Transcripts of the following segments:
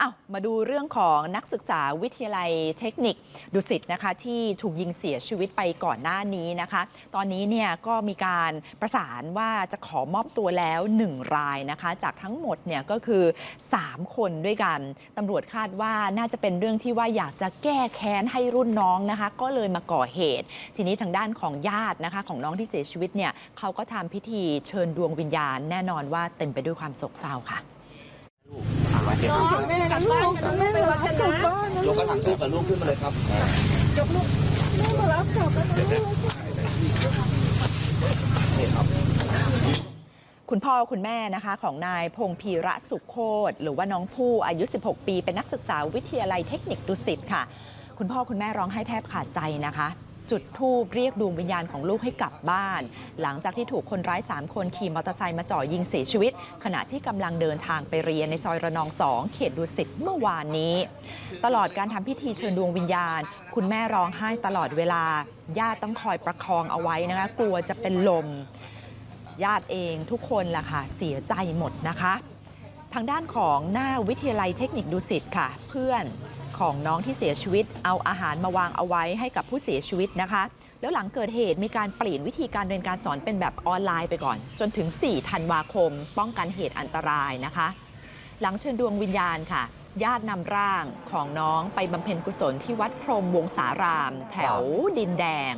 อ้ามาดูเรื่องของนักศึกษาวิทยาลัยเทคนิคดุสิตนะคะที่ถูกยิงเสียชีวิตไปก่อนหน้านี้นะคะ ตอนนี้เนี่ยก็มีการประสานว่าจะขอมอบตัวแล้ว 1 รายนะคะ จากทั้งหมดเนี่ยก็คือ 3 คนด้วยกันตำรวจคาดว่าน่าจะเป็นเรื่องที่ว่าอยากจะแก้แค้นให้รุ่นน้องนะคะ ก็เลยมาก่อเหตุ ทีนี้ทางด้านของญาตินะคะ ของน้องที่เสียชีวิตเนี่ยเขาก็ทำพิธีเชิญดวงวิญญาณ แน่นอนว่าเต็มไปด้วยความโศกเศร้าค่ะ แม่นะลูกแม่มารับกลับบ้านยกกระถางตู้กับลูกขึ้นมาเลยครับยกลูกแม่มารับกลับบ้านนะลูกนี่ครับคุณพ่อคุณแม่นะคะของนายพงพีระสุขโคตหรือว่าน้องผู้อายุ 16 ปี เป็นนักศึกษาวิทยาลัยเทคนิคดุสิตค่ะ คุณพ่อคุณแม่ร้องไห้แทบขาดใจนะคะ จุดทูบเรียกดวงวิญญาณของลูกให้กลับบ้าน หลังจากที่ถูกคนร้าย 3 คนขี่มอเตอร์ไซค์มาจ่อยิงเสียชีวิต ขณะที่กำลังเดินทางไปเรียนในซอยระนอง2เขตดุสิตเมื่อวานนี้ ตลอดการทำพิธีเชิญดวงวิญญาณ คุณแม่ร้องไห้ตลอดเวลาญาติต้องคอยประคองเอาไว้นะคะกลัวจะเป็นลมญาติเองทุกคนล่ะค่ะเสียใจหมดนะคะ ทางด้านของหน้าวิทยาลัยเทคนิคดุสิตค่ะ เพื่อน ของน้องที่เสียชีวิต เอาอาหารมาวางเอาไว้ให้กับผู้เสียชีวิตนะคะ แล้วหลังเกิดเหตุมีการเปลี่ยนวิธีการเรียนการสอนเป็นแบบออนไลน์ไปก่อน จนถึง 4 ธันวาคม ป้องกันเหตุอันตรายนะคะ หลังเชิญดวงวิญญาณค่ะญาตินำร่างของน้องไปบำเพ็ญกุศลที่วัดพรมวงสาราม แถวดินแดง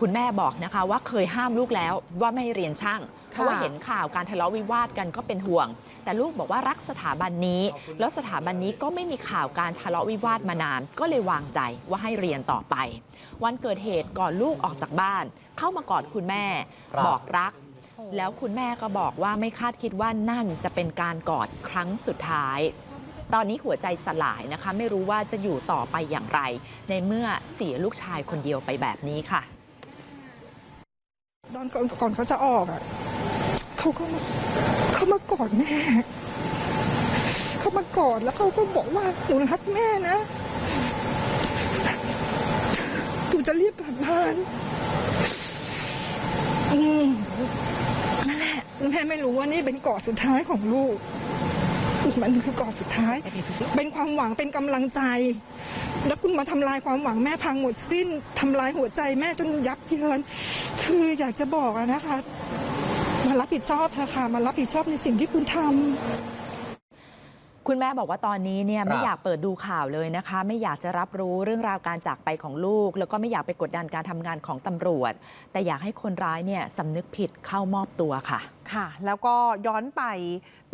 คุณแม่บอกนะคะว่าเคยห้ามลูกแล้วว่าไม่เรียนช่าง เพราะว่าเห็นข่าวการทะเลาะวิวาทกันก็เป็นห่วง แต่ลูกบอกว่ารักสถาบันนี้ แล้วสถาบันนี้ก็ไม่มีข่าวการทะเลาะวิวาทมานาน ก็เลยวางใจว่าให้เรียนต่อไป วันเกิดเหตุก่อนลูกออกจากบ้าน เข้ามากอดคุณแม่ครับบอกรักแล้วคุณแม่ก็บอกว่าไม่คาดคิดว่านั่นจะเป็นการกอดครั้งสุดท้าย ตอนนี้หัวใจสลายนะคะ ไม่รู้ว่าจะอยู่ต่อไปอย่างไร ในเมื่อเสียลูกชายคนเดียวไปแบบนี้ค่ะ ตอนก่อนก่อนเขาจะออกอะ เขาก็มาเขามากอดแม่เขามากอดแล้วเขาก็บอกว่าหนูรักแม่นะหนูจะรีบกลับบ้านอืมนั่นแหละแม่ไม่รู้ว่านี่เป็นกอดสุดท้ายของลูกมันคือกอดสุดท้าย เป็นความหวังเป็นกำลังใจ แล้วคุณมาทำลายความหวังแม่พังหมดสิ้นทำลายหัวใจแม่จนยับเยิน คืออยากจะบอกนะคะ มารับผิดชอบเถอะค่ะมารับผิดชอบในสิ่งที่คุณทำคุณแม่บอกว่าตอนนี้เนี่ยครับไม่อยากเปิดดูข่าวเลยนะคะ ไม่อยากจะรับรู้เรื่องราวการจากไปของลูก แล้วก็ไม่อยากไปกดดันการทำงานของตำรวจ แต่อยากให้คนร้ายเนี่ยสำนึกผิดเข้ามอบตัวค่ะค่ะ แล้วก็ย้อนไป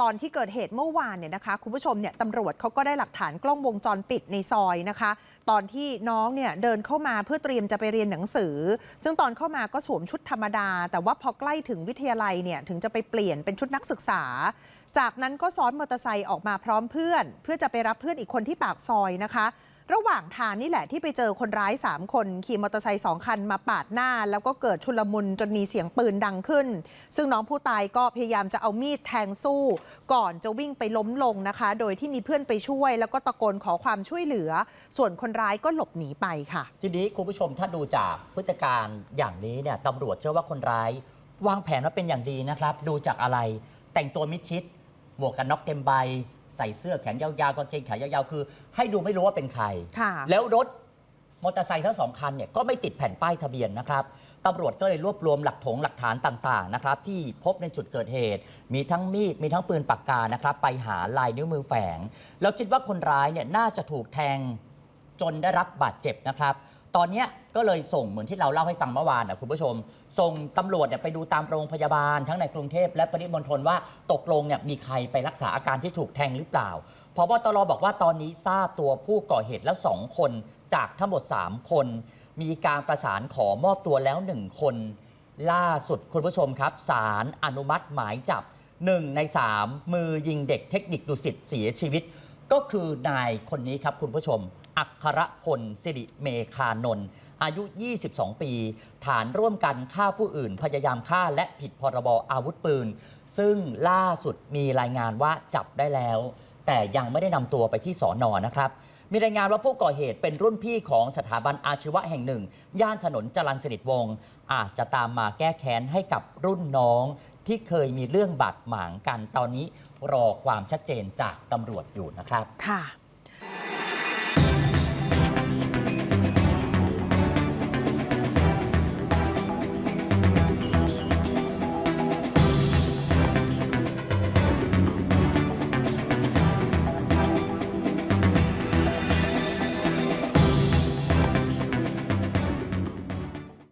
ตอนที่เกิดเหตุเมื่อวานเนี่ยนะคะ คุณผู้ชมเนี่ยตำรวจเขาก็ได้หลักฐานกล้องวงจรปิดในซอยนะคะ ตอนที่น้องเนี่ยเดินเข้ามาเพื่อเตรียมจะไปเรียนหนังสือ ซึ่งตอนเข้ามาก็สวมชุดธรรมดา แต่ว่าพอใกล้ถึงวิทยาลัยเนี่ยถึงจะไปเปลี่ยนเป็นชุดนักศึกษา จากนั้นก็ซ้อนมอเตอร์ไซค์ออกมาพร้อมเพื่อน เพื่อจะไปรับเพื่อนอีกคนที่ปากซอยนะคะ ระหว่างทางนี่แหละที่ไปเจอคนร้าย 3 คน ขี่มอเตอร์ไซค์สองคันมาปาดหน้า แล้วก็เกิดชุลมุนจนมีเสียงปืนดังขึ้น ซึ่งน้องผู้ตายก็พยายามจะเอามีดแทงสู้ ก่อนจะวิ่งไปล้มลงนะคะ โดยที่มีเพื่อนไปช่วย แล้วก็ตะโกนขอความช่วยเหลือ ส่วนคนร้ายก็หลบหนีไปค่ะ ทีนี้คุณผู้ชมถ้าดูจากพฤติการอย่างนี้เนี่ยตำรวจเชื่อว่าคนร้าย วางแผนมาเป็นอย่างดีนะครับ ดูจากอะไรแต่งตัวมิดชิดหมวกกันน็อกเต็มใบ ใส่เสื้อแขนยาวๆกางเกงขายาวๆคือ ให้ดูไม่รู้ว่าเป็นใคร ค่ะ แล้วรถมอเตอร์ไซค์ทั้งสองคันเนี่ยก็ไม่ติดแผ่นป้ายทะเบียนนะครับตำรวจก็เลยรวบรวมหลักถงหลักฐานต่างๆนะครับที่พบในจุดเกิดเหตุ มีทั้งมีดมีทั้งปืนปากกานะครับไปหาลายนิ้วมือแฝง แล้วคิดว่าคนร้ายเนี่ยน่าจะถูกแทงจนได้รับบาดเจ็บนะครับ ตอนเนี้ยก็เลยส่งเหมือนที่เราเล่าให้ฟังเมื่อวานนะคุณผู้ชม ส่งตำรวจเนี่ยไปดูตามโรงพยาบาล ทั้งในกรุงเทพและปริมณฑลว่าตกลงเนี่ยมีใครไปรักษาอาการที่ถูกแทงหรือเปล่าพบตรบอกว่าตอนนี้ทราบตัวผู้ก่อเหตุแล้ว 2 คน จากทั้งหมด 3 คน มีการประสานขอมอบตัวแล้ว 1 คน ล่าสุดคุณผู้ชมครับศาลอนุมัติหมายจับ 1 ใน 3 มือยิงเด็กเทคนิคดุสิตเสียชีวิต ก็คือนายคนนี้ครับคุณผู้ชม อัครพลสิริเมคานนท์อายุ 22 ปี ฐานร่วมกันฆ่าผู้อื่น พยายามฆ่าและผิดพรบอาวุธปืน ซึ่งล่าสุดมีรายงานว่าจับได้แล้ว แต่ยังไม่ได้นำตัวไปที่สอนอนะครับ มีรายงานว่าผู้ก่อเหตุเป็นรุ่นพี่ของสถาบันอาชีวะแห่งหนึ่ง ย่านถนนจรัญสนิทวงศ์อาจจะตามมาแก้แค้นให้กับรุ่นน้องที่เคยมีเรื่องบาดหมางกันตอนนี้รอความชัดเจนจากตำรวจอยู่นะครับ ค่ะ